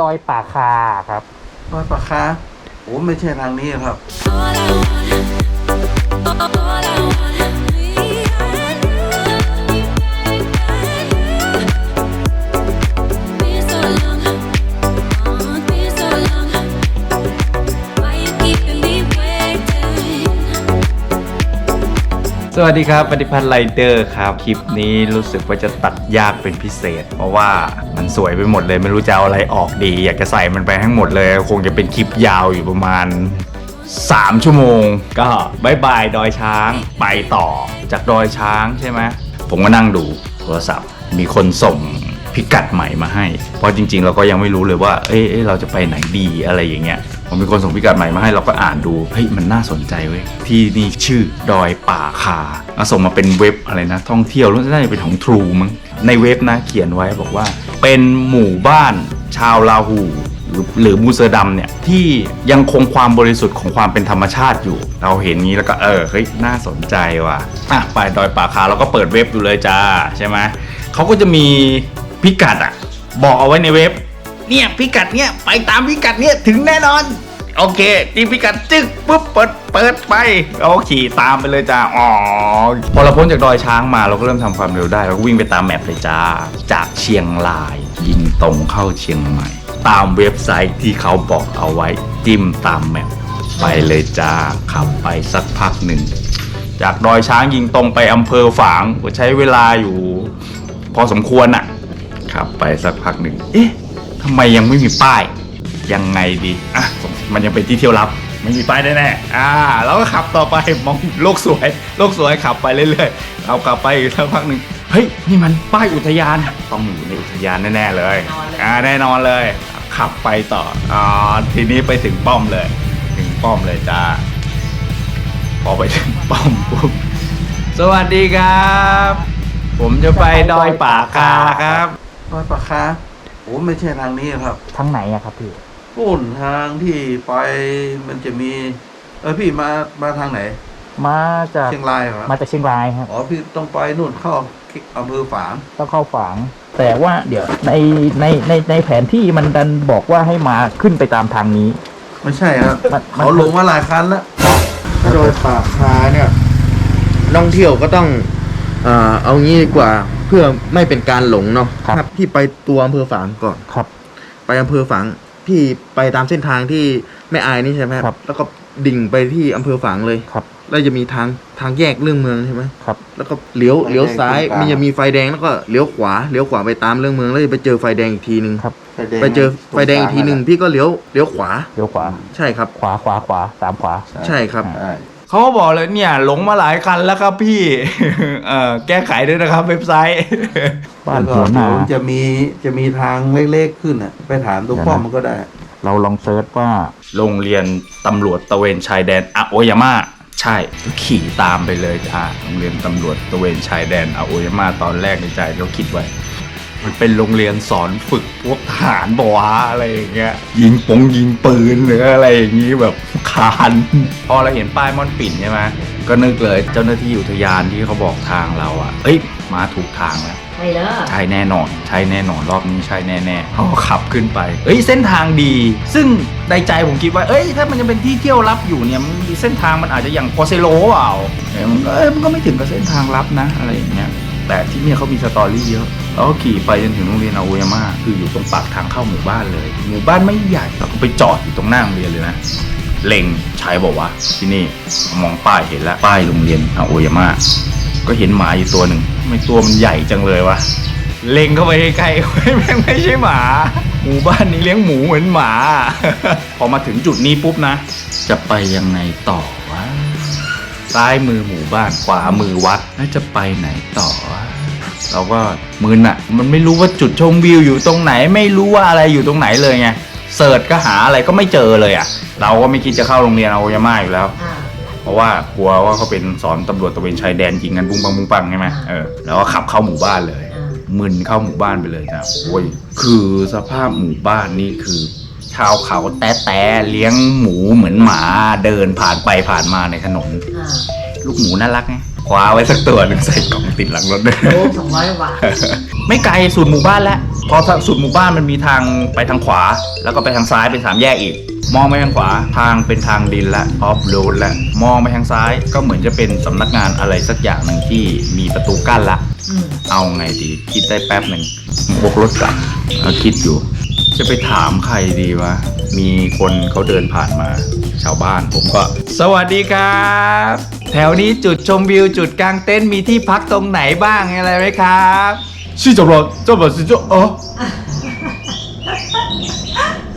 ดอยป่าคาครับ ดอยปาคาโอ้ไม่ใช่ทางนี้ครับ all I want, สวัสดีครับปฏิพัฒน์ไรเดอร์ครับ คลิปนี้รู้สึกว่าจะตัดยากเป็นพิเศษ เพราะว่ามันสวยไปหมดเลย ไม่รู้จะเอาอะไรออกดี อยากจะใส่มันไปทั้งหมดเลย คงจะเป็นคลิปยาวอยู่ประมาณ 3 ชั่วโมง ก็บายบายดอยช้างไปต่อจากดอยช้างใช่ไหมผมก็นั่งดูโทรศัพท์ มีคนส่งพิกัดใหม่มาให้ เพราะจริง ๆ เราก็ยังไม่รู้เลยว่า เอ้ยเราจะไปไหนดีอะไรอย่างเงี้ย ผมมีคนส่งพิกัดใหม่มาให้เราก็อ่านดูเฮ้ยมันน่าสนใจเว้ยที่นี่ชื่อดอยป่าคาแล้วส่งมาเป็นเว็บอะไรนะ ท่องเที่ยวรู้น่าจะเป็นของทรูมั้งในเว็บนะเขียนไว้บอกว่า เป็นหมู่บ้านชาวลาหูหรือหรือมูเซอร์ดัมเนี่ยที่ยังคงความบริสุทธิ์ของความเป็นธรรมชาติอยู่ เราเห็นงี้แล้วก็เออเฮ้ยน่าสนใจว่ะอะไปดอยป่าคาเราก็เปิดเว็บอยู่เลยจ้าใช่ไหมเขาก็จะมีพิกัดอะบอกเอาไว้ในเว็บ เนี่ยพิกัดเนี่ยไปตามพิกัดเนี่ยถึงแน่นอน โอเคตีพิกัดจึ๊กปุ๊บเปิดเปิดไปเราขี่ตามไปเลยจ้าอ๋อพอเราพ้นจากดอยช้างมาเราก็เริ่มทำความเร็วได้เราก็วิ่งไปตามแมปเลยจ้า จากเชียงราย ยิงตรงเข้าเชียงใหม่ ตามเว็บไซต์ที่เขาบอกเอาไว้จิ้มตามแมปไปเลยจ้าขับไปสักพักหนึ่งจากดอยช้างยิงตรงไปอำเภอฝางก็ใช้เวลาอยู่ พอสมควรน่ะขับไปสักพักหนึ่ง เอ๊ะ ทำไมยังไม่มีป้าย ยังไงดีอะมันยังเป็นที่เที่ยวลับไม่มีป้ายแน่ๆอ่าแล้วก็ขับต่อไปมองโลกสวย โลกสวยขับไปเรื่อยๆขับขับไปอีกสักพักหนึ่งเฮ้ยนี่มันป้ายอุทยานต้องอยู่ในอุทยานแน่ๆเลยอ่าแน่นอนเลย ขับไปต่ออ่าทีนี้ไปถึงป้อมเลย ถึงป้อมเลยจ้าพอไปถึงป้อมปุ๊บสวัสดีครับ ผมจะไปดอยป่าคาครับดอยปากคา โอ้ไม่ใช่ทางนี้ครับ ทั้งไหนอะครับพี่ปุ่นทางที่ไปมันจะมี เออพี่มามาทางไหน มาจากเชียงรายเหรอมาจากเชียงรายครับอ๋อพี่ต้องไปนู่นเข้าอำเภอฝางต้องเข้าฝาง แต่ว่าเดี๋ยวในในในในแผนที่มันดันบอกว่าให้มาขึ้นไปตามทางนี้ ไม่ใช่ครับมันมัน เขาลงมาหลายคันแล้ว ถ้าโดยปากคาเนี่ยนักท่องเที่ยวก็ต้องเอ่อเอางี้ดีกว่าเพื่อไม่เป็นการหลงเนาะครับ พี่ไปตัวอำเภอฝางก่อน ครับ ไปอำเภอฝางพี่ไปตามเส้นทางที่แม่อายนี่ใช่ไหมครับ แล้วก็ดิ่งไปที่อำเภอฝางเลยครับ แล้วจะมีทางทางแยกเรื่องเมืองใช่ไหมครับ แล้วก็เลี้ยวเลี้ยวซ้ายมันจะมีไฟแดงแล้วก็เลี้ยวขวาเลี้ยวขวาไปตามเรื่องเมืองแล้วจะไปเจอไฟแดงอีกทีหนึ่งครับไปเจอไฟแดงอีกทีหนึ่งพี่ก็เลี้ยวเลี้ยวขวาเดี๋ยวขวา ใช่ครับ ขวาขวาขวาสามขวา ใช่ครับใช่ เขาก็บอกเลยเนี่ย หลงมาหลายคันแล้วครับพี่เออแก้ไขด้วยนะครับ เว็บไซต์บ้านแล้วก็หัวหน้าเดี๋ยวจะมีจะมีทางเล็กๆขึ้นอะ ไปถามตรงป้อมมันก็ได้ เราลองเซิร์ชว่า โรงเรียนตำรวจตระเวนชายแดนอาโอยาม่าใช่ขี่ตามไปเลยจ้าโรงเรียนตำรวจตระเวนชายแดนอาโอยาม่าตอนแรกในใจเราคิดไว้ มันเป็นโรงเรียนสอนฝึกพวกทหารบวะอะไรอย่างเงี้ยยิงปงยิงปืนหรืออะไรอย่างงี้แบบคานพอเราเห็นป้ายม่อนปิ่นใช่ไหมก็นึกเลยเจ้าหน้าที่อุทยานที่เขาบอกทางเราอะเอ้ยมาถูกทางแล้วใช่เด้อใช่แน่นอน ใช่แน่นอนรอบนี้ใช่แน่ๆเขาก็ขับขึ้นไปเอ้ยเส้นทางดี ซึ่งในใจผมคิดว่า เอ้ยถ้ามันยังเป็นที่เที่ยวลับอยู่เนี่ยมันเส้นทางมันอาจจะอย่างโปเซโลเปล่าเอ้ยมันก็เอ้ยมันก็ไม่ถึงกับเส้นทางลับนะอะไรอย่างเงี้ยแต่ที่เนี่ยเขามีสตอรี่เยอะ แล้วก็ขี่ไปจนถึงโรงเรียนอาโอยาม่าคืออยู่ตรงปากทางเข้าหมู่บ้านเลย หมู่บ้านไม่ใหญ่เราก็ไปจอดอยู่ตรงหน้าโรงเรียนเลยนะเล็งใช้บอกว่าที่นี่มองป้ายเห็นแล้วป้ายโรงเรียนอาโอยาม่าก็เห็นหมาอยู่ตัวหนึ่งทำไม่ตัวมันใหญ่จังเลยวะเล็งเข้าไปใกล้ๆแม่งไม่ใช่หมา หมู่บ้านนี้เลี้ยงหมูเหมือนหมา พอมาถึงจุดนี้ปุ๊บนะ จะไปยังไงต่อวะซ้ายมือหมู่บ้านขวามือวัดแล้วจะไปไหนต่อวะ เราก็มึนอะมันไม่รู้ว่าจุดชมวิวอยู่ตรงไหน ไม่รู้ว่าอะไรอยู่ตรงไหนเลยไงเสิร์ชก็หาอะไรก็ไม่เจอเลยอะเราก็ไม่คิดจะเข้าโรงเรียนอาโอยาม่าอยู่แล้วอ่าเพราะว่ากลัวว่าเขาเป็นสอนตำรวจตระเวนชายแดนยิงกันปุ้งปังปุ้งปังใช่ไหมเออแล้วก็ขับเข้าหมู่บ้านเลยอ่ามึนเข้าหมู่บ้านไปเลยนะโอ้ยคือสภาพหมู่บ้านนี่คือ ชาวเขาแต้แต้เลี้ยงหมูเหมือนหมาเดินผ่านไปผ่านมาในถนนอ่าลูกหมูน่ารักไง คว้าไว้สักตัวหนึ่งใส่กล่องติดหลังรถด้วย โอ้สองร้อยบาทไม่ไกลสุดหมู่บ้านแล้วพอสุดหมู่บ้านมันมีทางไปทางขวา แล้วก็ไปทางซ้ายเป็นสามแยกอีก มองไปทางขวาทางเป็นทางดินและออฟโรดและมองไปทางซ้ายก็เหมือนจะเป็นสำนักงานอะไรสักอย่างหนึ่งที่มีประตูกั้นละเอาไงดีคิดได้แป๊บหนึ่งบกรถกลับแล้วคิดอยู่ จะไปถามใครดีวะ มีคนเขาเดินผ่านมา ชาวบ้านผมก็ สวัสดีครับ แถวนี้จุดชมวิวจุดกลางเต็นท์มีที่พักตรงไหนบ้างอะไรไหมครับชื่อจบรถจบรถสิจบเออ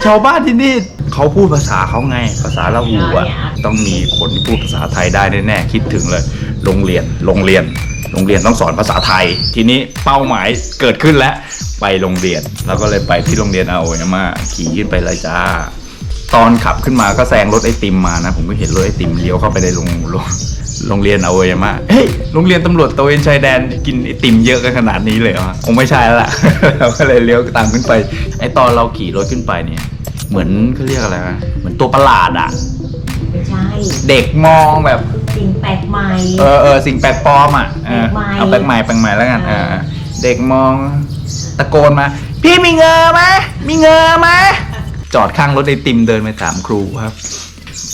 ชาวบ้านที่นี่เขาพูดภาษาเขาไง ภาษาละหูอะ ต้องมีคนที่พูดภาษาไทยได้แน่ๆคิดถึงเลย โรงเรียน โรงเรียน โรงเรียนต้องสอนภาษาไทย ทีนี้เป้าหมายเกิดขึ้นแล้ว ไปโรงเรียนเราก็เลยไปที่โรงเรียนเอาเอมาขี่ขึ้นไปเลยจ้า ตอนขับขึ้นมาก็แซงรถไอติมมานะ ผมก็เห็นรถไอติมเลี้ยวเข้าไปในโรงโรงโรงเรียนเอาเอมาเฮ้ยโรงเรียนตำรวจตระเวนชายแดนกินไอติมเยอะกันขนาดนี้เลยเหรอคงไม่ใช่แล้วล่ะเราก็เลยเลี้ยวตามขึ้นไป ไอตอนเราขี่รถขึ้นไปเนี่ย เหมือนเขาเรียกอะไรวะเหมือนตัวประหลาดอะไม่ใช่ เด็กมองแบบสิ่งแปลกใหม่ เออเออสิ่งแปลกปลอมอะเออแปลกใหม่เอาแปลกใหม่แปลกใหม่แล้วกันเออ่าอเด็กมอง ตะโกนมา พี่มีเงอไหมมีเงอไหมจอดข้างรถไอติมเดินไปถามครูครับ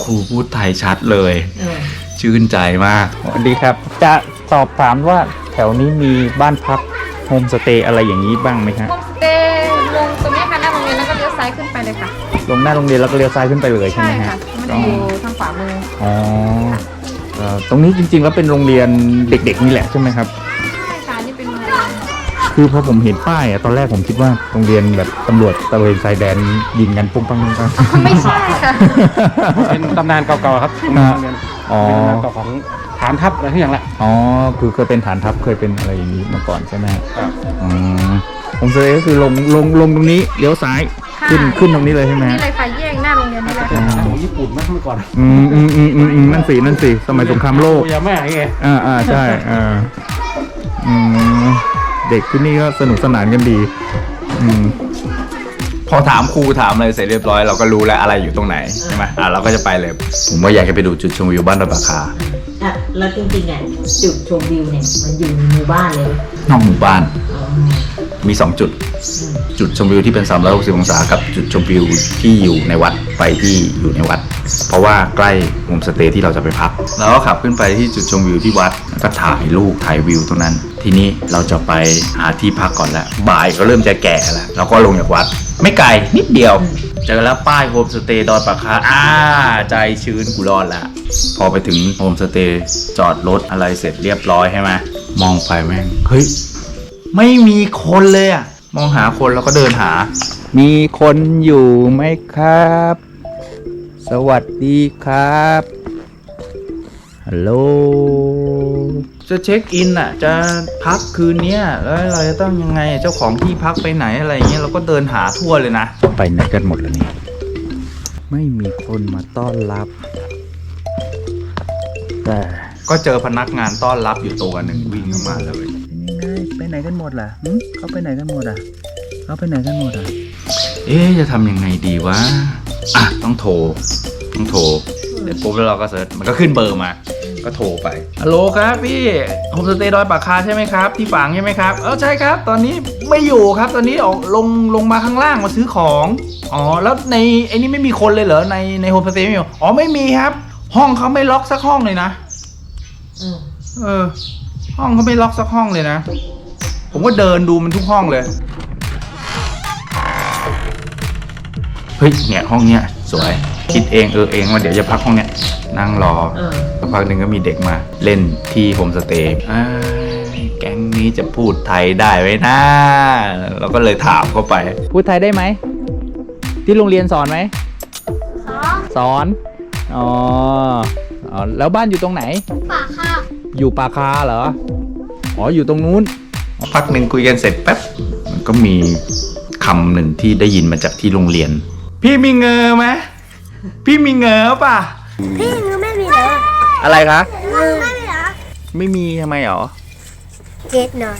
ครูพูดไทยชัดเลยเออชื่นใจมากสวัสดีครับ จะสอบถามว่าแถวนี้มีบ้านพักโฮมสเตย์อะไรอย่างนี้บ้างไหมครับโฮมสเตย์ลงตรงนี้ค่ะหน้าโรงเรียนแล้วก็เลี้ยวซ้ายขึ้นไปเลยค่ะ ลงหน้าโรงเรียนแล้วก็เลี้ยวซ้ายขึ้นไปเลยใช่ใช่ไหมค่ะฮะมันจะอยู่ทางขวามืออ๋อเอ่อตรงนี้จริงๆแล้วเป็นโรงเรียนเด็กๆนี่แหละใช่ไหมครับใช่ค่ะนี่เป็นโรงเรียน คือพอผมเห็นป้ายอะตอนแรกผมคิดว่าโรงเรียนแบบตำรวจตระเวนชายแดนยิงกันปุ้งปังปุ้งปัง ไม่ใช่ค่ะ เป็นตำนานเก่าๆครับอ่าโรงเรียนอ๋อ เป็นตำนานเก่าของฐานทัพอะไรทุกอย่างแหละ อ๋อ คือเคยเป็นฐานทัพเคยเป็นอะไรอย่างนี้มาก่อนใช่ไหมฮะครับอ๋อผมเซก็คือลงลงลงตรงนี้เลี้ยวซ้ายค่ะ ขึ้นขึ้นตรงนี้เลยใช่ไหม นี่ฮะเลยค่ะแยกหน้าโรงเรียนนี่เลยเป็นค่ะฐานของญี่ปุ่นมากเมื่อก่อนอืมอืมอืมอืมอืมนั่นสินั่นสิสมัยสงครามโลก โอยาม่าไงอ่าอ่าใช่อ่าอืม เด็กที่นี่ก็สนุกสนานกันดี อืมพอถามครูถามอะไรเสร็จเรียบร้อยเราก็รู้แล้วอะไรอยู่ตรงไหนใช่ไหมอะเราก็จะไปเลย ผมว่าอยากจะไปดูจุดชมวิวบ้านดอยปากคาอะแล้วจริงๆอะจุดชมวิวเนี่ยมันอยู่ในหมู่บ้านเลยนอกหมู่บ้าน อ๋อ มี 2 จุด จุดชมวิวที่เป็น 360 องศากับจุดชมวิวที่อยู่ในวัดไปที่อยู่ในวัด เพราะว่าใกล้โฮมสเตย์ที่เราจะไปพักแล้วก็ขับขึ้นไปที่จุดชมวิวที่วัดแล้วก็ถ่ายรูปถ่ายวิวตรงนั้น ทีนี้เราจะไปหาที่พักก่อนแล้วบ่ายก็เริ่มจะแก่แล้วเราก็ลงจากวัด ไม่ไกลนิดเดียวเจอแล้วป้ายโฮมสเตย์ดอยปากคาอ่าใจชื้นกูรอดละพอไปถึงโฮมสเตย์จอดรถอะไรเสร็จเรียบร้อยใช่ไหมมองไปแม่งเฮ้ย ไม่มีคนเลยอะมองหาคนแล้วก็เดินหา มีคนอยู่ไหมครับ สวัสดีครับ ฮัลโหล จะเช็คอินอะจะพักคืนเนี้ยแล้วเราจะต้องยังไงเจ้าของที่พักไปไหนอะไรเงี้ยเราก็เดินหาทั่วเลยนะ ไปไหนกันหมดแล้วเนี่ยไม่มีคนมาต้อนรับ แต่ ก็เจอพนักงานต้อนรับอยู่ตัวหนึ่งวิ่งเข้ามาเลย ไปไหนกันหมดล่ะหึเขาไปไหนกันหมดอะเขาไปไหนกันหมดอะ เอ๊ะจะทำยังไงดีวะ อะ ต้องโทร ต้องโทรเสร็จปุ๊บแล้วเราก็เซิร์ช มันก็ขึ้นเบอร์มา ก็โทรไป ฮัลโหลครับพี่โฮมสเตย์ดอยปากคาใช่ไหมครับ ที่ฝังใช่ไหมครับ เออใช่ครับ ตอนนี้ไม่อยู่ครับ ตอนนี้ออกลงลงมาข้างล่างมาซื้อของ อ๋อ แล้วในไอ้นี่ไม่มีคนเลยเหรอ ในในโฮมสเตย์ไม่มีเหรออ๋อ ไม่มีครับ ห้องเขาไม่ล็อกสักห้องเลยนะอืมเออ ห้องเขาไม่ล็อกสักห้องเลยนะ ผมก็เดินดูมันทุกห้องเลย เฮ้ย เนี่ยห้องเนี้ยสวย คิดเองเออเองว่าเดี๋ยวจะพักห้องเนี้ย นั่งรอเออ สักพักหนึ่งก็มีเด็กมาเล่นที่โฮมสเตย์อ้ายแก๊งนี้จะพูดไทยได้ไหมนะ เราก็เลยถามเข้าไป พูดไทยได้ไหม ที่โรงเรียนสอนไหม สอน อ๋ออ๋อ แล้วบ้านอยู่ตรงไหน ปากค่ะอยู่ปาคาเหรอ อ๋อ อยู่ตรงนู้น พักหนึ่งคุยกันเสร็จแป๊บมันก็มีคำหนึ่งที่ได้ยินมาจากที่โรงเรียน พี่มีเงอไหมพี่มีเงอป่ะ พี่มือไม่มีเหรออะไรคะมือไม่มีเหรอไม่มีทำไมหรอเจ็ดหน่อย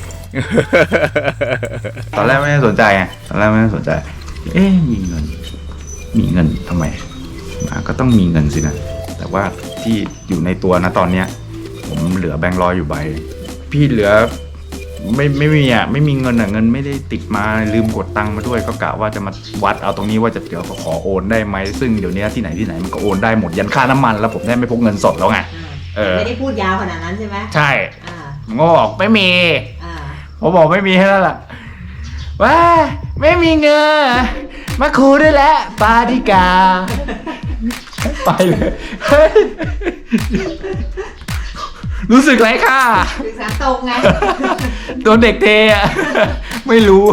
ตอนแรกไม่ได้สนใจไงตอนแรกไม่ได้สนใจ เอ๊ะมีเงิน มีเงินทำไมมาก็ต้องมีเงินสินะ แต่ว่าที่อยู่ในตัวนะตอนเนี้ย ผมเหลือแบงค์ร้อยอยู่ใบ พี่เหลือ ไม่ไม่มีอะไม่มีเงินอะเงินไม่ได้ติดมาลืมกดตังค์มาด้วยก็กะว่าจะมาวัดเอาตรงนี้ว่าจะเดี๋ยวขอโอนได้ไหมซึ่งเดี๋ยวนี้ที่ไหนที่ไหนมันก็โอนได้หมดยันค่าน้ำมัน แล้วผมได้ไม่พกเงินสดแล้วไงเออไม่ได้พูดยาวขนาดนั้นใช่ไหมใช่อ่าผมก็บอกไม่มีอ่าผมบอกไม่มีแค่นั้นแหละว่าไม่มีเงินมาคูด้วยแหละปาดิกา ไปเลยเฮ้ย รู้สึกไรค่ะสื่อสารตรงไง โดนเด็กเทอะไม่รู้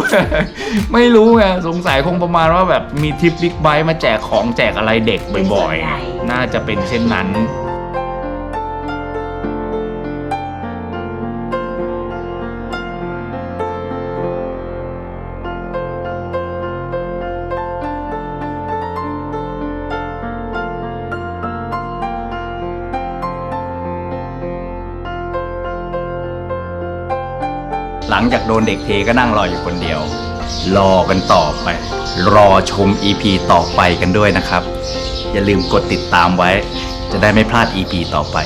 ไม่รู้ไงสงสัยคงประมาณว่าแบบมีทริปบิ๊กไบค์มาแจกของแจกอะไรเด็กบ่อยเป็นส่วนใหญ่ ๆ น่าจะเป็นเช่นนั้น จากโดนเด็กเทก็นั่งรออยู่คนเดียว รอกันต่อไป รอชม EP ต่อไปกันด้วยนะครับ อย่าลืมกดติดตามไว้ จะได้ไม่พลาด EP ต่อไป